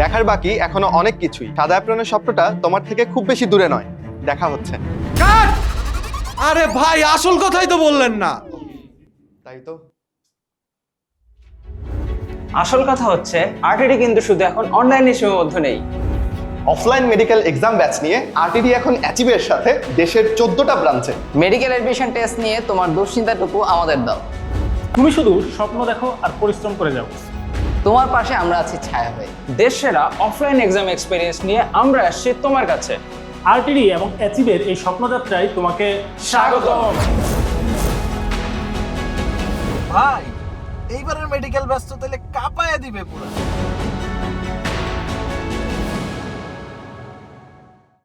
দেখার বাকি এখনও অনেক কিছুই। সাদা অ্যাপ্রনের স্বপ্নটা তোমার থেকে খুব বেশি দূরে নয়। দেখা হচ্ছে। আরে ভাই আসল কথাই তো বললেন না। তাই তো? আসল কথা হচ্ছে আরটিডি কিন্তু শুধু এখন অনলাইনে সীমাবদ্ধ নেই। অফলাইন মেডিকেল এক্সাম ব্যাচ নিয়ে আরটিডি এখন অ্যাচিভের সাথে দেশের চোদ্দটা ব্রাঞ্চে মেডিকেল অ্যাডমিশন টেস্ট নিয়ে তোমার দুশ্চিন্তাটুকু আমাদের দাও। তুমি শুধু স্বপ্ন দেখো আর পরিশ্রম করে যাও। তোমার পাশে আমরা আছি ছায়া হয়ে দেশ সেরা অফলাইন এক্সাম এক্সপিরিয়েন্স নিয়ে আমরা আসছি তোমার কাছে। আরটিডি এবং অ্যাচিভের এই স্বপ্নযাত্রায় তোমাকে স্বাগত ভাই এইবারের মেডিকেল ব্যস্ত তাহলে কাঁপায়া দিবে পুরো।